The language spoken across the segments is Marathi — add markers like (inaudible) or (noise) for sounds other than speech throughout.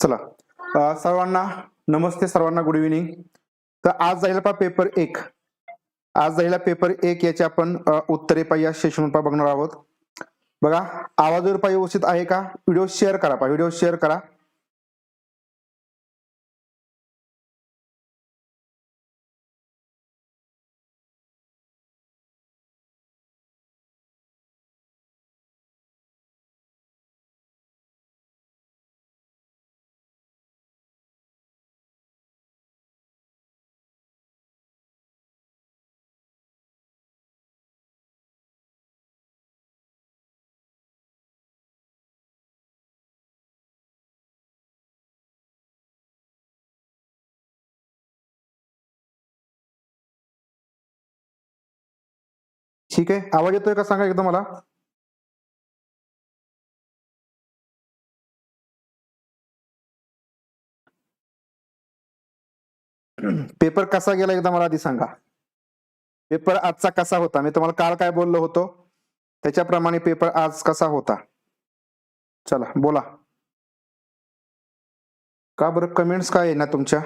चला. सर्वांना नमस्ते सर्वांना गुड इव्हिनिंग तर आज जाईल पा पेपर एक. आज जाईल पेपर एक याचे आपण उत्तरे पाहिजे या सेशन पा बघणार आहोत. बघा आवाज पाहिजे व्यवस्थित आहे का? व्हिडिओ शेअर करा पा व्हिडिओ शेअर करा. ठीक आहे. आवाज येतोय का? सांगा एकदा मला. पेपर कसा गेला एकदा मला आधी सांगा. पेपर आजचा कसा होता? मी तुम्हाला काल काय बोललो होतो? त्याच्याप्रमाणे पेपर आज कसा होता? चला बोला. का बरं? कमेंट्स काय आहे ना तुमच्या?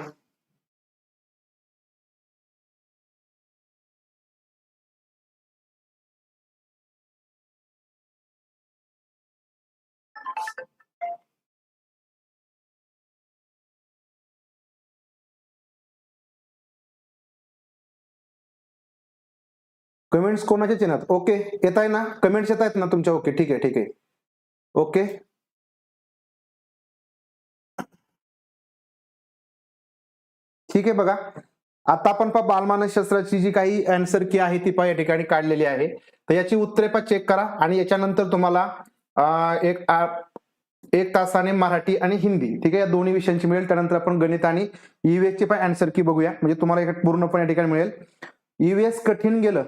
कमेंट्स कोणाच्या चिन्हात ओके येत आहे ना? कमेंट्स येत आहेत ना तुमच्या? ओके ठीक आहे ठीक आहे. ओके ठीक आहे बघा. आता आपण पहा बालमानसशास्त्राची जी काही अँसर की आहे ती पहा या ठिकाणी काढलेली आहे. तर याची उत्तरे पहा चेक करा आणि याच्यानंतर तुम्हाला एक आ- एक तासाने मराठी आणि हिंदी ठीक आहे? या दोन्ही विषयांची मिळेल. त्यानंतर आपण गणित आणि ईव्हीएसची पण अँसर की बघूया. म्हणजे तुम्हाला एक पूर्णपणे या ठिकाणी मिळेल. ईव्हीएस कठीण गेलं.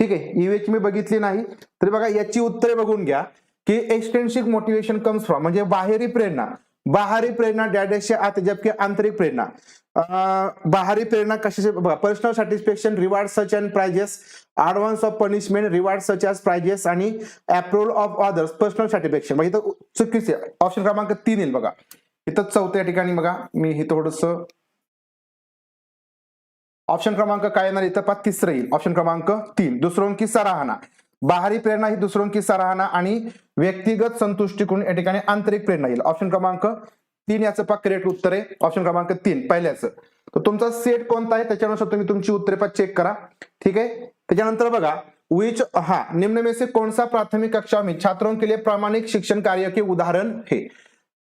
ठीक आहे? ईव्हीएच मी बघितली नाही. तरी बघा याची उत्तरे बघून घ्या की एक्सटेन्सिक मोटिवेशन कम्स फ्रॉम म्हणजे बाहेरी प्रेरणा. बाहरी प्रेरणा डॅडेशचे आत जबकि आंतरिक प्रेरणा. बाहेरी बाहरी प्रेरणा कशाचे बघा personal satisfaction reward such and prizes advance of punishment reward such as prizes आणि approval of others personal satisfaction म्हणजे इथं चुकीचे ऑप्शन क्रमांक तीन येईल बघा. इथं चौथ्या ठिकाणी बघा. मी हे थोडस ऑप्शन क्रमांक काय येणार? इथं पा तिसरं येईल. ऑप्शन क्रमांक तीन. दुसरोंकी सराहना. बाहरी प्रेरणा ही दुसरोंकी सराहना आणि व्यक्तिगत संतुष्टीकडून या ठिकाणी आंतरिक प्रेरणा येईल. ऑप्शन क्रमांक तीन याचं पा करेक्ट उत्तर आहे. ऑप्शन क्रमांक तीन पहिल्याचं. तर तुमचा सेट कोणता आहे? त्याच्यानुसार तुम्ही तुमची उत्तरे पा चेक करा. ठीक आहे? त्याच्यानंतर बघा विच हा निम्न में से कौन सा प्राथमिक कक्षा में छात्रों के लिए प्रामाणिक शिक्षण कार्य के उदाहरण है?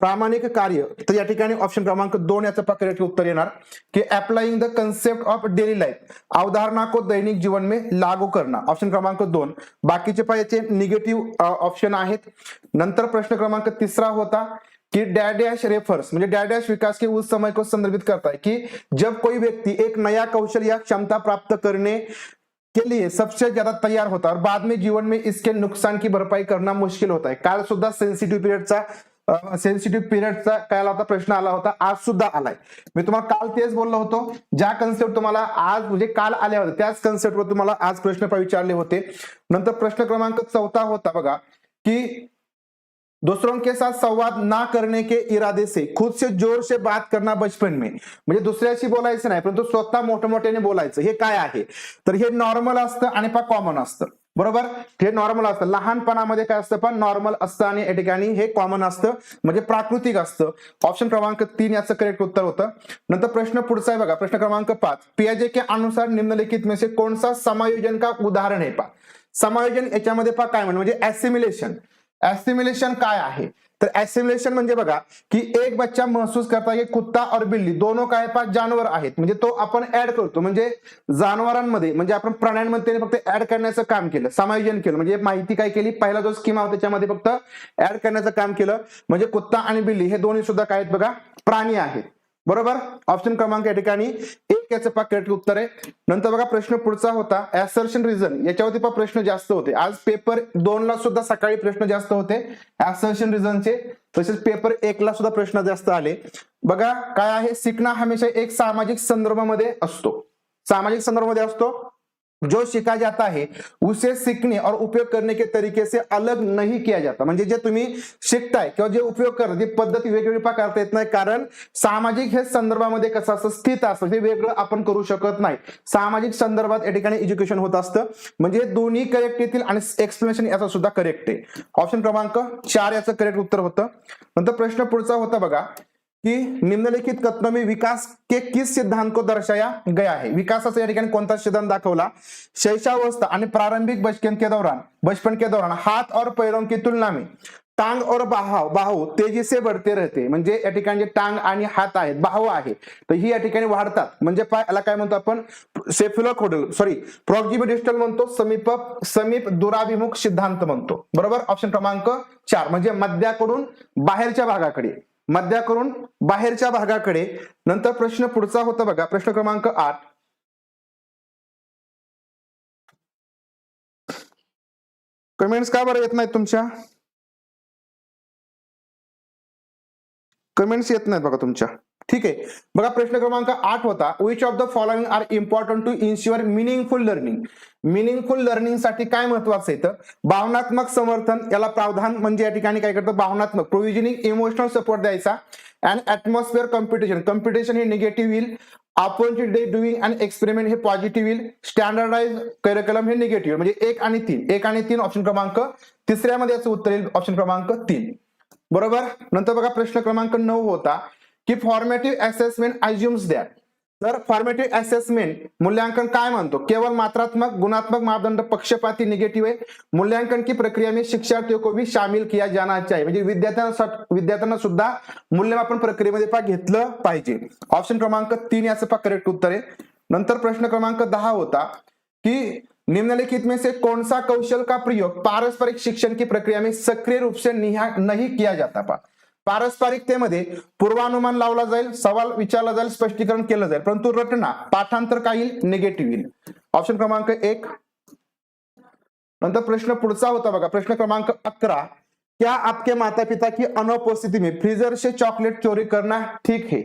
प्रामाणिक कार्य. तर या ठिकाणी ऑप्शन क्रमांक दोन याचं पा उत्तर येणार की applying the concept of daily life अवधारणा को दैनिक जीवन में लागू करना ऑप्शन क्रमांक दोन. बाकीचे पण याचे निगेटिव्ह ऑप्शन आहेत. नंतर प्रश्न क्रमांक तिसरा होता कि डैडैश रेफर्स म्हणजे डैडैश विकास के उस समय को संदर्भित करता है कि जब कोई व्यक्ति एक नया कौशल या क्षमता प्राप्त करने के लिए सबसे ज्यादा तैयार होता है और बाद में जीवन में इसके नुकसान की भरपाई करना मुश्किल होता है. काल सुद्धा सेन्सिटिव्ह पिरियडचा सेन्सिटिव्ह पिरियडचा काय होता प्रश्न आला होता आज सुद्धा आलाय. मी तुम्हाला काल तेच बोललो होतो ज्या कन्सेप्ट तुम्हाला आज म्हणजे काल आल्या होत्या त्याच कन्सेप्टवर तुम्हाला आज प्रश्न विचारले होते. नंतर प्रश्न क्रमांक चौथा होता बघा की दूसरों के साथ संवाद ना करने के इरादे से खुद से जोर से बात करना बचपन में. म्हणजे दुसऱ्याशी बोलायचं नाही परंतु स्वतः मोठ्या मोठ्याने बोलायचं. हे काय आहे? तर हे नॉर्मल असतं आणि पा कॉमन असतं. बरोबर? हे नॉर्मल असतं. लहानपणामध्ये काय असतं पण नॉर्मल असतं आणि या ठिकाणी हे कॉमन असतं. म्हणजे प्राकृतिक असतं. ऑप्शन क्रमांक तीन याचं करेक्ट उत्तर होतं. नंतर प्रश्न पुढचा आहे बघा. प्रश्न क्रमांक पाच. पीएजे के अनुसार निम्नलिखित में से कौन सा समायोजन का? उदाहरण आहे पा समायोजन याच्यामध्ये पा काय म्हणून म्हणजे ऍसिम्युलेशन ऍसिम्युलेशन काय आहे? तर ऍसिम्युलेशन म्हणजे बघा की एक बच्चा महसूस करता की कुत्ता और बिल्ली दोनों काय पाच जानवर आहेत. म्हणजे तो आपण ऍड करतो. म्हणजे जनावरांमध्ये म्हणजे आपण प्राण्यांमध्ये फक्त ऍड करण्याचं काम केलं समायोजन केलं. म्हणजे माहिती काय केली? पहिला जो स्कीम आहे त्याच्यामध्ये फक्त ऍड करण्याचं काम केलं. म्हणजे कुत्ता आणि बिल्ली हे दोन्ही सुद्धा काय आहेत बघा? प्राणी आहेत. बरोबर? ऑप्शन क्रमांक या ठिकाणी. एक पा करेक्ट उत्तर आहे. नंतर बघा प्रश्न पुढचा होता. ऍसर्शन रिझन याच्यावरती पा प्रश्न जास्त होते. आज पेपर दोन ला सुद्धा सकाळी प्रश्न जास्त होते. ऍसर्शन रिझनचे तसेच पेपर एक ला सुद्धा प्रश्न जास्त आले. बघा काय आहे? शिकणं हमेशा एक सामाजिक संदर्भामध्ये असतो. सामाजिक संदर्भामध्ये असतो. जो सीखा जाता है उसे सीखने और उपयोग करने के तरीके से अलग नहीं किया जाता। म्हणजे जे तुम्ही शिकताय किंवा जे उपयोग करता ती पद्धती वेगवेगळी पा करता येत नाही कारण सामाजिक हे संदर्भामध्ये कसं असं स्थित असतं ते वेगळं आपण करू शकत नाही. सामाजिक संदर्भात या ठिकाणी एज्युकेशन होत असतं. म्हणजे दोन्ही करेक्ट येतील आणि एक्सप्लेनेशन याचा सुद्धा करेक्ट आहे. ऑप्शन क्रमांक चार याचं करेक्ट उत्तर होतं. नंतर प्रश्न पुढचा होता बघा. कि निम्नलिखित कथनों में विकास के किस सिद्धांत को दर्शाया गया है? विकासाचा या ठिकाणी कोणता सिद्धांत दाखवला? शैशावस्था आणि प्रारंभिक बचपन के दौरान बचपन के दौरान हाथ और पैरों की तुलना में. टांग और बाहाव बाहू तेजी से बढ़ते रहते. म्हणजे या ठिकाणी जे टांग आणि हात आहेत बाहू आहे. तर ही या ठिकाणी वाढतात. म्हणजे पाय याला काय म्हणतो आपण? सेफिलोकोडल सॉरी प्रॉक्झिमी डिस्टल म्हणतो समीप समीप दुराभिमुख सिद्धांत म्हणतो. बरोबर? ऑप्शन क्रमांक चार. म्हणजे मध्याकडून बाहेरच्या भागाकडे. मध्याकडून बाहेरच्या भागाकडे. नंतर प्रश्न पुढचा होता बघा. प्रश्न क्रमांक आठ. कमेंट्स का बरं येत नाहीत तुमच्या? कमेंट्स येत नाहीत बघा तुमच्या. ठीक आहे. बघा प्रश्न क्रमांक आठ होता. Which of the following are important to ensure meaningful learning meaningful लर्निंगसाठी काय महत्वाचं आहे तर भावनात्मक समर्थन याला प्रावधान म्हणजे या ठिकाणी काय करतं? भावनात्मक प्रोव्हिजनिंग इमोशनल सपोर्ट द्यायचा. अँड ऍटमॉस्फिअर कॉम्पिटिशन कॉम्पिटिशन हे निगेटिव्ह येईल. Opportunity day doing and experiment हे पॉझिटिव्ह येईल. स्टँडर्डाइज करिक्युलम हे निगेटिव्ह म्हणजे एक आणि तीन. एक आणि तीन ऑप्शन क्रमांक. तिसऱ्यामध्ये याचं उत्तर येईल ऑप्शन क्रमांक तीन. बरोबर? नंतर बघा प्रश्न क्रमांक नऊ होता. की फॉर्मेटिव्ह असेसमेंट अज्युम्स द्या तर फॉर्मेटिव्ह असेसमेंट मूल्यांकन काय म्हणतो? केवळ मात्रात्मक गुणात्मक मापदंड पक्षपाती निगेटिव्ह है मूल्यांकन की प्रक्रिया में शिक्षार्थियों को भी शामिल किया जाना चाहिए. म्हणजे विद्यार्थ्यांना विद्यार्थ्यांना सुद्धा मूल्यमापन प्रक्रियेमध्ये पा घेतलं पाहिजे. ऑप्शन क्रमांक तीन याचं पा करेक्ट उत्तर आहे. नंतर प्रश्न क्रमांक दहा होता की निम्नलिखित में से कौन सा कौशल का प्रयोग पारस्परिक शिक्षण की प्रक्रिया में सक्रिय रूप से नहीं किया जाता पा पारस्परिकतेमध्ये पूर्वानुमान लावला जाईल सवाल विचारला जाईल स्पष्टीकरण केलं जाईल. परंतु रटना पाठांतर काय येईल निगेटिव्ह येईल. ऑप्शन क्रमांक एक. नंतर प्रश्न पुढचा होता बघा. प्रश्न क्रमांक अकरा. क्या आपके माता पिता की अनुपस्थिति में फ्रीजर से चॉकलेट चोरी करना ठीक है?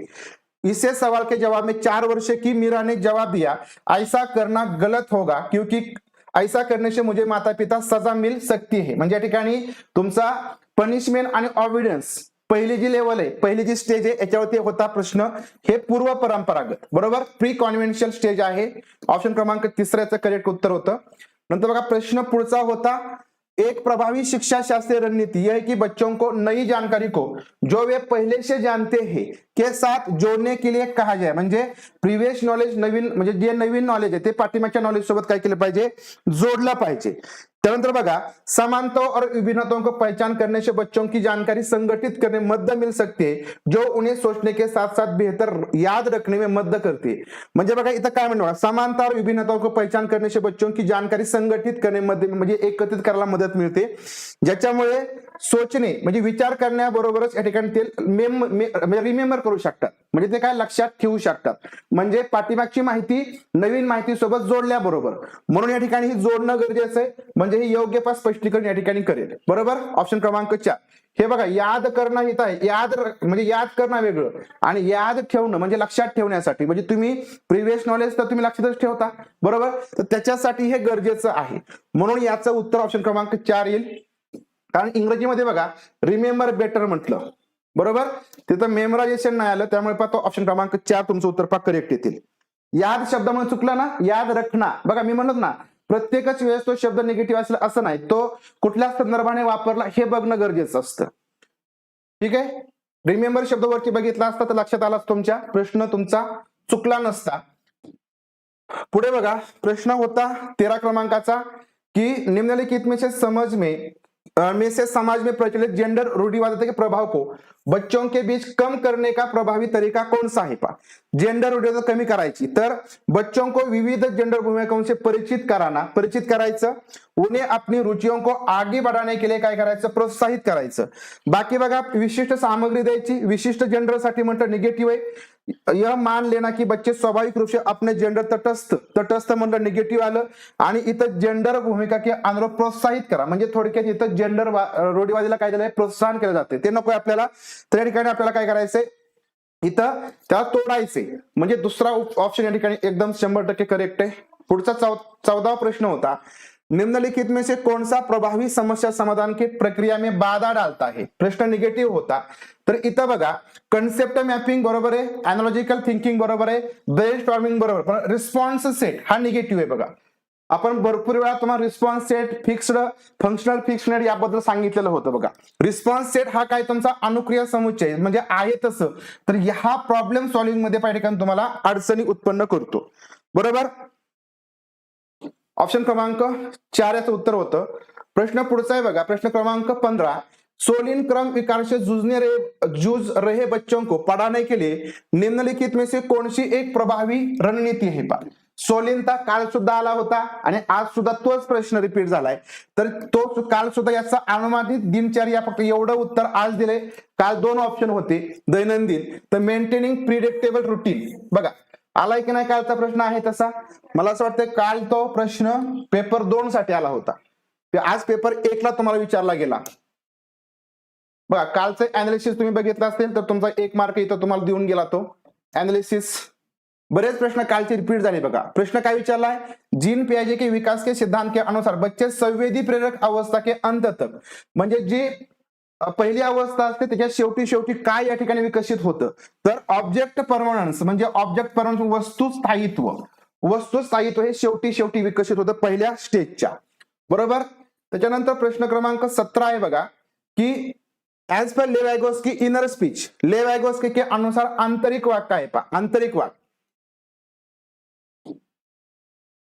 इसे सवाल के जवाब में चार वर्ष की मीरा ने जवाब दिया ऐसा करना गलत होगा क्योंकि ऐसा करने से मुझे माता पिता सजा मिल सकती है. म्हणजे या ठिकाणी तुमचा पनिशमेंट आणि ऑबिडन्स पहिली जी लेवल आहे पहिली जी स्टेज आहे याच्यावरती होता प्रश्न हे पूर्व परंपरागत. बरोबर? प्री कॉन्व्हेन्शियल स्टेज आहे. ऑप्शन क्रमांक तिसऱ्याचं करेक्ट उत्तर होतं. नंतर बघा प्रश्न पुढचा होता एक प्रभावी शिक्षा शास्त्रीय रणनीति यह है कि बच्चों को नई जानकारी को जो वे पहले से जानते हैं के साथ जोड़ने के लिए कहा जाए. म्हणजे प्रिव्हियस नॉलेज नवीन म्हणजे जे नवीन नॉलेज आहे ते पाठिंबाच्या नॉलेज सोबत काय केलं पाहिजे? जोडलं पाहिजे. त्यानंतर बघा समानताओं और विभिन्नताओं को पहचान करने से बच्चों की जानकारी संगठित करने में मदद मिल सकते जो उन्हें सोचने के साथ साथ बेहतर याद रखने में मदद करते म्हणजे बघा इथं काय म्हणणं समानता और विभिन्नताओं को पहचान करने से बच्चों की जानकारी संगठित करणे मध्ये म्हणजे एकत्रित करायला मदत मिळते ज्याच्यामुळे सोचणे म्हणजे विचार करण्याबरोबरच या ठिकाणी ते मेम म्हणजे रिमेंबर करू शकतात. म्हणजे ते काय लक्षात ठेवू शकतात. म्हणजे पाठीमागची माहिती नवीन माहिती सोबत जोडल्याबरोबर. म्हणून या ठिकाणी ही जोडणं गरजेचं आहे. म्हणजे हे योग्य पास स्पष्टीकरण या ठिकाणी करेल. बरोबर? ऑप्शन क्रमांक चार. हे बघा याद करणं हित आहे. याद म्हणजे याद करणं वेगळं. आणि याद ठेवणं म्हणजे लक्षात ठेवण्यासाठी. म्हणजे तुम्ही प्रिव्हियस नॉलेज तर तुम्ही लक्षातच ठेवता. बरोबर? तर त्याच्यासाठी हे गरजेचं आहे. म्हणून याचं उत्तर ऑप्शन क्रमांक चार येईल. कारण इंग्रजीमध्ये बघा रिमेंबर बेटर म्हटलं. बरोबर? तिथं मेमरायझेशन नाही आलं त्यामुळे पहा तो ऑप्शन क्रमांक चार तुमचं उत्तर पा करेक्ट येतील. याद शब्दामुळे चुकला ना? याद रखना. बघा मी म्हणत ना प्रत्येकच वेळेस तो शब्द निगेटिव्ह असला असं नाही तो कुठल्या संदर्भाने वापरला हे बघणं गरजेचं असतं. ठीक आहे? रिमेंबर शब्द वरती बघितला असता तर लक्षात आला तुमच्या प्रश्न तुमचा चुकला नसता. पुढे बघा प्रश्न होता तेरा क्रमांकाचा की निम्नलिखित में से में अ, में से समाज में प्रचलित जेंडर रूढ़िवादिता के प्रभाव को बच्चों के बीच कम करने का प्रभावी तरीका कौन सा है पा? जेंडर रूढ़िवादिता कमी करायची. तर बच्चों को विविध जेंडर भूमिकाओं से परिचित कराना परिचित करायचं. उन्हें अपनी रुचियों को आगे बढ़ाने के लिए काय करायचं? प्रोत्साहित करायचं. बाकी बघा विशिष्ट सामग्री द्यायची. विशिष्ट जेंडरसाठी निगेटिव निगेटिव्ह आहे. यह मान लेना की बच्चे स्वाभाविक रूप से अपने जेंडर तटस्थ तटस्थ म्हणलं निगेटिव्ह आलं आणि इथं जेंडर भूमिका के अनुरोध प्रोत्साहित करा. म्हणजे थोडक्यात इथं जेंडर रोडीवादीला काय झालंय? प्रोत्साहन केलं जाते. ते नको आपल्याला. त्या ठिकाणी आपल्याला काय करायचंय? इथं त्याला तोडायचे म्हणजे दुसरा ऑप्शन या ठिकाणी एकदम शंभर टक्के करेक्ट आहे. पुढचा चौदावा प्रश्न होता. निम्नलिखित में से कौन सा प्रभावी समस्या समाधान की प्रक्रिया में बाधा डालता है? प्रश्न निगेटिव्ह होता। तर इथं बघा कन्सेप्ट मॅपिंग बरोबर आहे अॅनॉलॉजिकल थिंकिंग बरोबर आहे ब्रेन स्टॉर्मिंग बरोबर पण रिस्पॉन्स सेट हा निगेटिव्ह आहे बघा. आपण भरपूर वेळा तुम्हाला response set fixed functional fictional याबद्दल सांगितलेलं होतं बघा. रिस्पॉन्स सेट हा काय तुमचा अनुक्रिया समुच्चय म्हणजे आहे तसं. तर हा प्रॉब्लेम सॉल्व्हिंगमध्ये पाहिजे कारण तुम्हाला अडचणी उत्पन्न करतो. बरोबर? ऑप्शन क्रमांक चार याचं उत्तर होतं. प्रश्न पुढचा आहे बघा. प्रश्न क्रमांक पंधरा. सोलिन क्रम विकार से जूझने रहे जूझ रहे बच्चों को. पढ़ाने के लिए निम्नलिखित में से कौन सी एक प्रभावी रणनीती आहे पा सोलिनचा काल सुद्धा आला होता आणि आज सुद्धा तोच प्रश्न रिपीट झालाय. तर तो काल सुद्धा याचा अनुमानित दिनचर्या फक्त एवढं उत्तर आज दिले काल दोन ऑप्शन होते दैनंदिन. तर मेंटेनिंग प्रिडिक्टेबल रुटीन बघा. आलाय की नाही कालचा प्रश्न आहे तसा? मला असं वाटतं काल तो प्रश्न पेपर दोन साठी आला होता. आज पेपर एकला तुम्हाला विचारला गेला. बघा कालचं अनालिसिस तुम्ही बघितलं असेल तर तुमचा एक मार्क इथं तुम्हाला देऊन गेला तो. अनालिसिस बरेच प्रश्न कालचे रिपीट झाले बघा. प्रश्न काय विचारलाय? जीन पियाजे के विकास के सिद्धांत के अनुसार बच्चे संवेदी प्रेरक अवस्था के अंत तक म्हणजे जी पहिली अवस्था असते त्याच्या शेवटी शेवटी काय या ठिकाणी विकसित होतं? तर ऑब्जेक्ट परमनन्स म्हणजे ऑब्जेक्ट परमनन्स वस्तू स्थायित्व. वस्तू स्थायित्व हे शेवटी शेवटी विकसित होतं पहिल्या स्टेजच्या बरोबर? त्याच्यानंतर प्रश्न क्रमांक सतरा आहे बघा की ऍज पर लेवॅगोस की इनर स्पीच लेवॅगोस के अनुसार आंतरिक वाक काय पा आंतरिक वाक.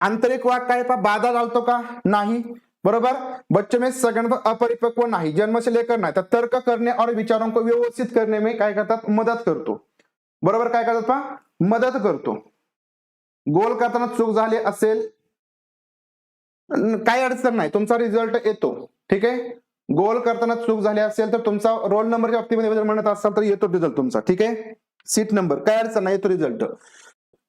आंतरिक वाक काय पा बाधा घालतो का? नाही. बरोबर? बच्चे में सगळ्यांना अपरिपक्व नाही जन्म से लेकर नाही. तर तर्क करणे और विचारों को व्यवस्थित करणे में काय करतात? मदत करतो. बरोबर काय करतात पा मदत करतो. गोल करताना चूक झाली असेल काय काही अडचण नाही. तुमचा रिझल्ट येतो. ठीक आहे? गोल करताना चूक झाली असेल तर तुमचा रोल नंबरच्या बाबतीमध्ये जर म्हणत असाल तर येतो रिझल्ट तुमचा. ठीक आहे? सीट नंबर काय अडचण नाही येतो रिझल्ट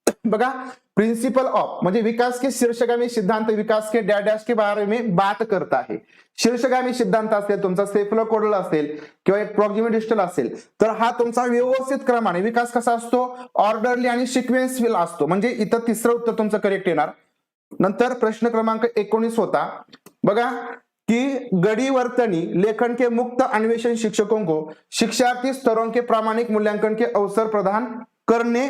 (coughs) बघा प्रिंसिपल ऑफ म्हणजे विकास के शीर्षगामी सिद्धांत विकास के डॅडॅश के बारे में बात करता आहे. शीर्षगामी सिद्धांत असेल तुमचा सेफलोकोडल असेल किंवा एक प्रॉक्झिमेटिस्टल असेल तर हा तुमचा व्यवस्थित क्रमाने विकास कसा असतो? ऑर्डरली आणि सिक्वेन्सफुल असतो. म्हणजे इथं तिसरं उत्तर तुमचं करेक्ट येणार. नंतर प्रश्न क्रमांक एकोणीस होता. बघा कि गड़ी वर्तनी लेखन के मुक्त अन्वेषण शिक्षकों को शिक्षार्थी स्तरों के प्रामाणिक मूल्यांकन के अवसर प्रदान करने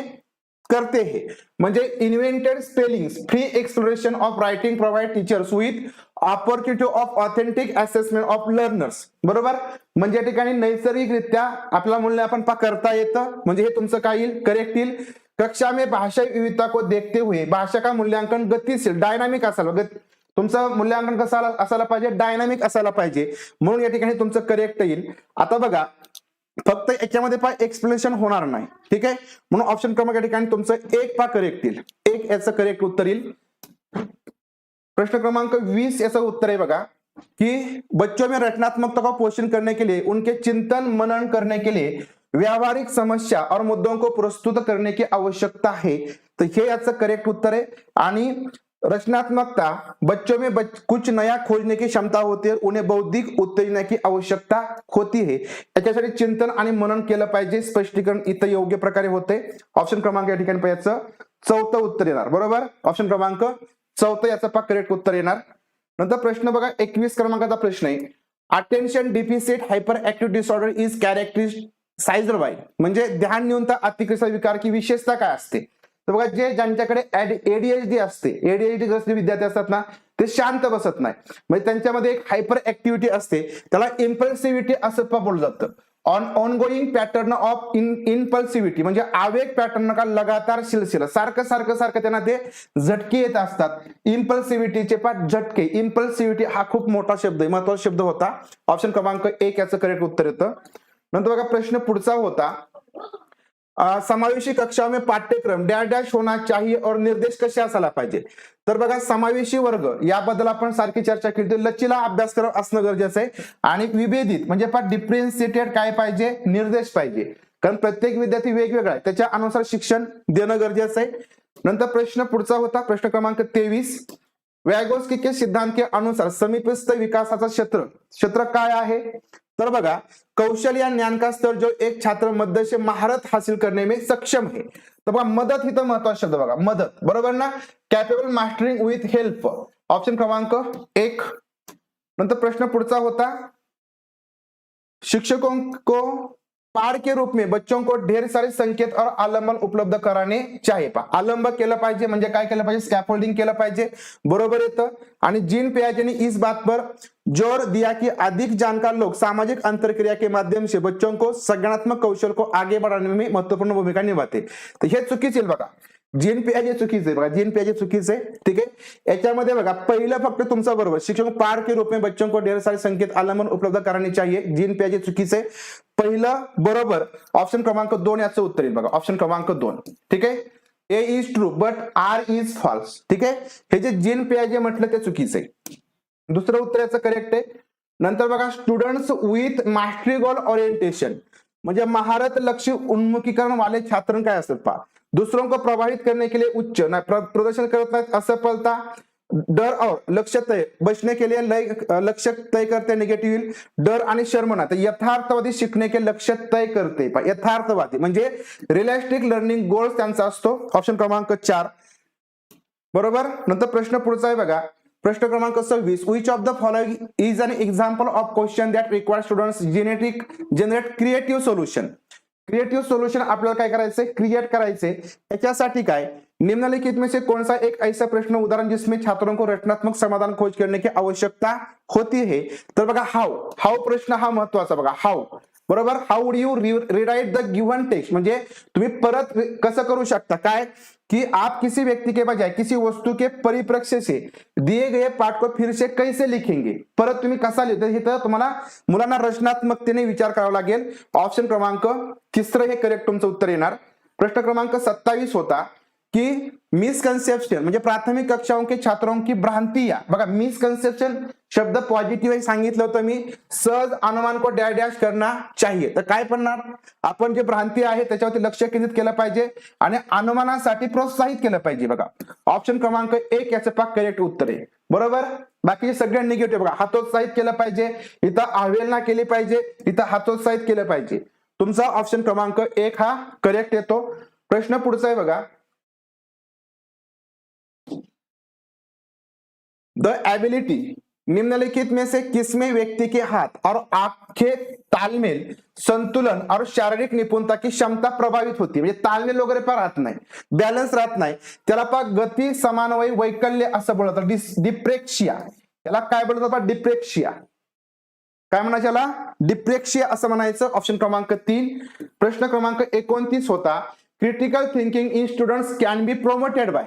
करते हे. म्हणजे invented spelling free exploration of writing provide teachers with opportunity of authentic assessment of learners बरोबर? म्हणजे या ठिकाणी नैसर्गिकरित्या आपला मूल्यांकन आपण करता येतं. म्हणजे हे तुमचं काय येईल? करेक्ट येईल? कक्षा में भाषा विविधता को देखते हुए भाषा का मूल्यांकन गतिशील डायनामिक असायला गत- तुमचं मूल्यांकन कसं असायला पाहिजे? डायनामिक असायला पाहिजे. म्हणून या ठिकाणी तुमचं करेक्ट येईल. आता बघा फक्त याच्यामध्ये पहा एक्सप्लेनेशन होणार नाही. ठीक आहे? म्हणून ऑप्शन क्रमांक या ठिकाणी तुमचं एक पा करेक्ट येईल. एक याचं करेक्ट उत्तर येईल. प्रश्न क्रमांक वीस याचं उत्तर आहे बघा कि बच्चों में रचनात्मकता का पोषण करने के लिए उनके चिंतन मनन करने के लिए व्यावहारिक समस्या और मुद्दों को प्रस्तुत करने की आवश्यकता है. तर हे याचं करेक्ट उत्तर आहे. आणि रचनात्मकता बच्चों में बच, कुछ नया खोजने की क्षमता होती है उन्हें बौद्धिक उत्तेजना की आवश्यकता होती है। याच्यासाठी चिंतन आणि मनन केलं पाहिजे स्पष्टीकरण इथं योग्य प्रकारे होते. ऑप्शन क्रमांक या ठिकाणी याचं चौथं उत्तर येणार बरोबर? ऑप्शन क्रमांक चौथं याचं पा करेक्ट उत्तर येणार. नंतर प्रश्न बघा एकवीस क्रमांकाचा प्रश्न आहे. Attention deficit hyperactive disorder is characterised by म्हणजे ध्यान न्यूनता अतिकृष्ट विकार की विशेषता काय असते? तर बघा जे ज्यांच्याकडे एडीएचडी असते एडीएचडी ग्रस्त विद्यार्थी असतात ना ते शांत बसत नाही. म्हणजे त्यांच्यामध्ये एक हायपर ऍक्टिव्हिटी असते. त्याला इम्पल्सिव्हिटी असं बोललं जातं. On ongoing pattern of in impulsivity म्हणजे आवेग पॅटर्न का लगातार सिलसिला सारखं सारखं सारखं त्यांना ते झटके येत असतात. इम्पल्सिव्हिटीचे पाठ झटके. इम्पल्सिव्हिटी हा खूप मोठा शब्द आहे. महत्त्वाचा शब्द होता. ऑप्शन क्रमांक एक याचं करेक्ट उत्तर येतं. नंतर बघा प्रश्न पुढचा होता. समावेशी कक्षा में पाठ्यक्रम डॅश डॅश होना चाहिए और निर्देश कसे असायला पाहिजे? तर बघा समावेशी वर्ग याबद्दल आपण सारखी चर्चा केली होती. लचीला अभ्यासक्रम असणं गरजेचं आहे. आणि विभेदित म्हणजे फार डिफरेन्सिएटेड काय पाहिजे? निर्देश पाहिजे. कारण प्रत्येक विद्यार्थी वेगवेगळा आहे. त्याच्या अनुसार शिक्षण देणं गरजेचं आहे. नंतर प्रश्न पुढचा होता. प्रश्न क्रमांक तेवीस. वॅगोस्की के सिद्धांत के अनुसार समीपस्थ विकासाचं क्षेत्र क्षेत्र काय आहे? तर बघा कौशल या ज्ञान का स्तर जो एक छात्र मध्य से महारत हासिल करने में सक्षम है तर बघा मदत ही तर महत्त्वाचा शब्द बघा. मदत बरोबर ना? Capable mastering with help option क्रमांक एक. नंतर प्रश्न पुढचा होता. शिक्षकों को पाठ के रूप में बच्चों को ढेर सारे संकेत और आलंबन उपलब्ध कराने चाहिए। पा आलंब केलं पाहिजे म्हणजे काय केलं पाहिजे? स्कॅफोल्डिंग केलं पाहिजे. बरोबर येतं आणि जीन पियाजे ने इस बात पर जोर दिया कि अधिक जानकार लोग सामाजिक अंतरक्रिया के माध्यम से बच्चों को संज्ञानात्मक कौशल को आगे बढ़ाने में महत्त्वपूर्ण भूमिका निभाते. तर हे चुकीचे बघा. जीन जे चुकीचे आहे. बघा जीन जे चुकीचे आहे ठीक आहे? याच्यामध्ये बघा पहिलं फक्त तुमचा बरोबर. शिक्षक पार के रूप में बच्चों को ढेर सारे संकेत आलमन उपलब्ध कराने चाहिए. जीन जे चुकीचे आहे. पहिलं बरोबर ऑप्शन क्रमांक दोन याचं उत्तर येईल बघा. ऑप्शन क्रमांक दोन ठीक आहे? A is true but R is false ठीक आहे? हे जे जीन जे म्हटलं ते चुकीचं आहे. दुसरं उत्तर याचं करेक्ट आहे. नंतर बघा students with mastery goal orientation म्हणजे महारत लक्ष्य उन्मुखीकरण वाले छात्र काय असतात पहा. दूसरों को प्रभावित करने के लिए उच्च नाही प्रदर्शन करत असं असफलता डर और लक्ष्य तय बचने के लिए लय लक्ष्य तय करते निगेटिव्ह डर आणि शर्मना तर यथार्थवादी शिकणे के लक्ष्य तय करते यथार्थवादी. म्हणजे रिलॅस्टिक लर्निंग गोल्स त्यांचा असतो. ऑप्शन क्रमांक चार. बरोबर? नंतर प्रश्न पुढचा आहे बघा. प्रश्न क्रमांक सव्वीस which of the following is an example of question that require students genetic generate creative solution creative solution करायचंय? क्रिएट करायचे निम्नलिखित में से कौन सा एक ऐसा प्रश्न उदाहरण जिसमें छात्रों को रचनात्मक समाधान खोज करने की आवश्यकता होती है? तर बघा हाव हाव प्रश्न हा महत्वाचा बघा. बरोबर? How would you rewrite the given text तुम्ही परत कसं करू शकता? कि आप किसी व्यक्ति के बजाय किसी वस्तु के परिप्रेक्ष्य से दिए गए पाठ को फिर से कैसे लिखेंगे? परत तुम्ही कसा लिहिता हे तर तुम्हाला मुलांना रचनात्मकतेने विचार करावा लागेल. ऑप्शन क्रमांक तिसरं हे करेक्ट तुमचं उत्तर येणार. प्रश्न क्रमांक सत्तावीस होता. कि मिसकन्सेप्शन म्हणजे प्राथमिक कक्षाओं के छात्रों की भ्रांतिया बघा मिसकन्सेप्शन शब्द पॉझिटिव्ह सांगितलं होतं मी. सहज अनुमान को डॅश डॅश करना चाहिए. तर काय पडणार आपण जे भ्रांती आहे त्याच्यावरती लक्ष केंद्रित केलं पाहिजे आणि अनुमानासाठी प्रोत्साहित केलं पाहिजे. बघा ऑप्शन क्रमांक एक याचं पाक करेक्ट उत्तर आहे. बरोबर? बाकीचे सगळे निगेटिव्ह बघा हातोत्साहित केलं पाहिजे. इथं अवहेलना केली पाहिजे. इथं हातोत्साहित केलं पाहिजे. तुमचा ऑप्शन क्रमांक एक हा करेक्ट येतो. प्रश्न पुढचा आहे बघा. द एबिलिटी निम्नलिखित में से किसमें व्यक्ति के हाथ और आंखें तालमेल संतुलन और शारीरिक निपुणता की क्षमता प्रभावित होती म्हणजे तालमेल वगैरे पण राहत नाही बॅलन्स राहत नाही। त्याला पा गती समानवय वैकल्य असं बोलतात डिप्रेक्शिया त्याला काय बोलतात डिप्रेक्शिया काय म्हणायचं याला डिप्रेक्शिया असं म्हणायचं. ऑप्शन क्रमांक तीन. प्रश्न क्रमांक एकोणतीस होता. Critical thinking in student can be promoted by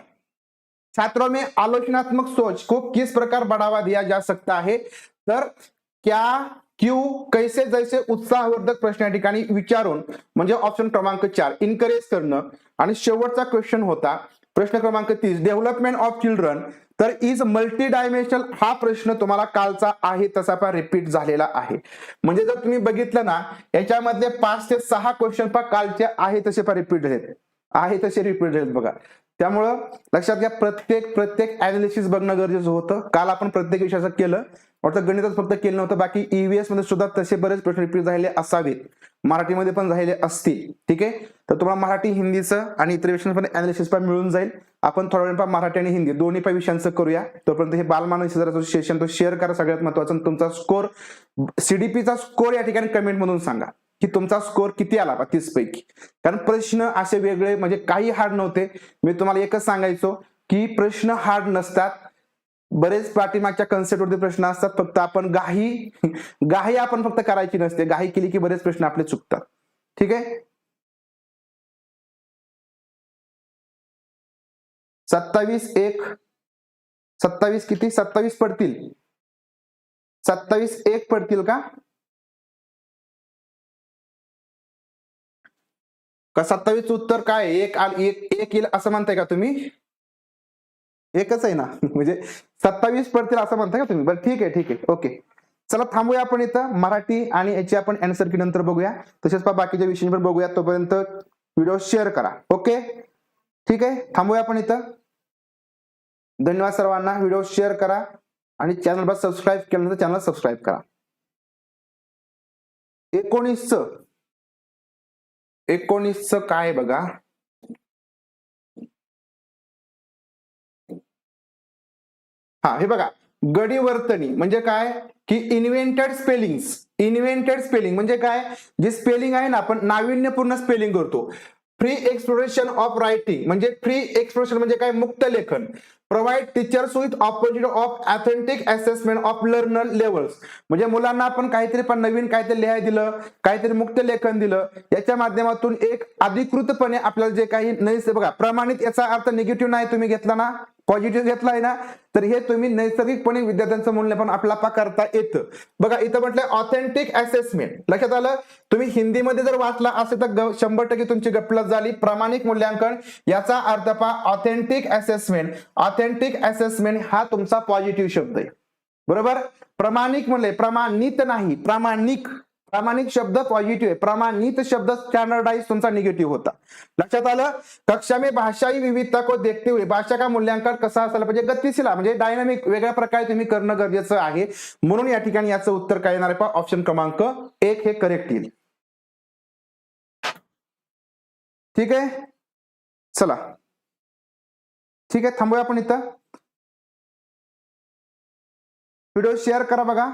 छात्रों में आलोचनात्मक सोच को किस प्रकार बढ़ावा दिया जा सकता है? तर क्या क्यू कैसे जैसे उत्साहवर्धक प्रश्न या ठिकाणी विचारून म्हणजे ऑप्शन क्रमांक चार इन्करेज करणं. आणि शेवटचा क्वेश्चन होता प्रश्न क्रमांक तीस डेव्हलपमेंट ऑफ चिल्ड्रन तर इज मल्टी डायमेन्शनल हा प्रश्न तुम्हाला कालचा आहे तसा पण रिपीट झालेला आहे. म्हणजे जर तुम्ही बघितलं ना याच्यामधले पाच ते सहा क्वेश्चन पण कालचे आहे तसे पण रिपीट झालेत. आहे तसे रिपीट झालेत बघा. त्यामुळं लक्षात घ्या प्रत्येक प्रत्येक अनालिसिस बघणं गरजेचं होतं. काल आपण प्रत्येक विषयाचं केलं. वाटतं गणितात फक्त केलं नव्हतं. बाकी ईव्हीएसमध्ये सुद्धा तसे बरेच प्रश्न रिपीट झालेले असावेत मराठीमध्ये पण झालेले असतील. ठीक आहे? तर तुम्हाला मराठी हिंदीचं आणि इतर विषयांचं पण अनालिसिस पण मिळून जाईल. आपण थोड्या वेळ मराठी आणि हिंदी. दोन्ही पण विषयांचं करूया. तोपर्यंत हे बालमानस सेशन तो शेअर करा. सगळ्यात महत्वाचं तुमचा स्कोर सीडीपीचा स्कोर या ठिकाणी कमेंटमधून सांगा. की तुमचा स्कोअर किती आला तीस पैकी कारण प्रश्न असे वेगळे म्हणजे काही हार्ड नव्हते. मी तुम्हाला एकच सांगायचो की प्रश्न हार्ड नसतात. बरेच पाठीमागच्या कन्सेप्टवरती प्रश्न असतात. फक्त आपण गाही गाही (laughs) आपण फक्त करायची नसते. गाही केली की बरेच प्रश्न आपले चुकतात. ठीक आहे? सत्तावीस एक. सत्तावीस किती? सत्तावीस पडतील. सत्तावीस एक पडतील का? का सत्तावीस उत्तर काय एक आल- एक एक येईल असं म्हणताय का तुम्ही? एकच आहे ना? (laughs) म्हणजे सत्तावीस पडतील असं म्हणताय का तुम्ही? बरं ठीक आहे ठीक आहे. ओके. चला थांबूया आपण इथं. मराठी आणि याची आपण अँसर की नंतर बघूया. तसेच पहा बाकीच्या पण बघूया. तोपर्यंत व्हिडिओ शेअर करा. ओके? ठीक आहे? थांबूया आपण इथं. धन्यवाद सर्वांना. व्हिडिओ शेअर करा. आणि चॅनलला सबस्क्राईब केल्यानंतर चॅनल सबस्क्राईब करा. एकोणीसचं. एकोणीसच काय बघा? हा हे बघा. गडीवर्तनी म्हणजे काय? की इन्व्हेंटेड स्पेलिंग इन्व्हेंटेड स्पेलिंग म्हणजे काय? जे स्पेलिंग आहे ना आपण नाविन्यपूर्ण स्पेलिंग करतो. फ्री एक्सप्लोरेशन ऑफ रायटिंग म्हणजे फ्री एक्सप्लोरेशन म्हणजे काय? मुक्त लेखन. Provide teachers with opportunity of authentic assessment of learner levels म्हणजे मुलांना आपण काहीतरी पण नवीन काहीतरी लिहाय दिलं काहीतरी मुक्त लेखन दिलं याच्या माध्यमातून एक अधिकृतपणे आपल्याला जे काही नाही बघा प्रमाणित याचा अर्थ निगेटिव्ह नाही तुम्ही घेतला ना? पॉझिटिव्ह घेतला आहे ना तर हे तुम्ही नैसर्गिकपणे विद्यार्थ्यांचं मूल्यमापन आपल्याला करता येतं. बघा इथं म्हटलंय ऑथेंटिक असेसमेंट लक्षात आलं? तुम्ही हिंदीमध्ये जर वाचला असेल तर शंभर टक्के तुमची गप्पलत झाली. प्रामाणिक मूल्यांकन याचा अर्थ पहा ऑथेंटिक असेसमेंट ऑथेंटिक असेसमेंट हा तुमचा पॉझिटिव्ह शब्द आहे. बरोबर? प्रमाणिक म्हणले प्रमाणित नाही प्रामाणिक. प्रामाणिक शब्द पॉझिटिव्ह आहे. प्रमाणित शब्द स्टँडर्डाइज तुमचा निगेटिव्ह होता. लक्षात आलं? कक्षा में भाषाई विविधता को देखते हुए भाषा का मूल्यांकन कसा असायला पाहिजे? गतिशील म्हणजे डायनामिक वेगळ्या प्रकारे तुम्ही करणं गरजेचं आहे. म्हणून या ठिकाणी याचं उत्तर काय येणार आहे ऑप्शन क्रमांक एक हे करेक्ट येईल. ठीक आहे? चला. ठीक आहे? थांबूया आपण इथं. व्हिडिओ शेअर करा बघा.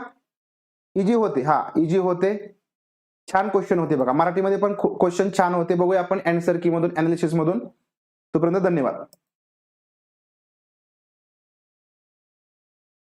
इजी होते. हा इजी होते. छान क्वेश्चन होते बघा. मराठीमध्ये पण क्वेश्चन छान होते. बघूया आपण अँसर की मधून अनालिसिस मधून. तोपर्यंत धन्यवाद.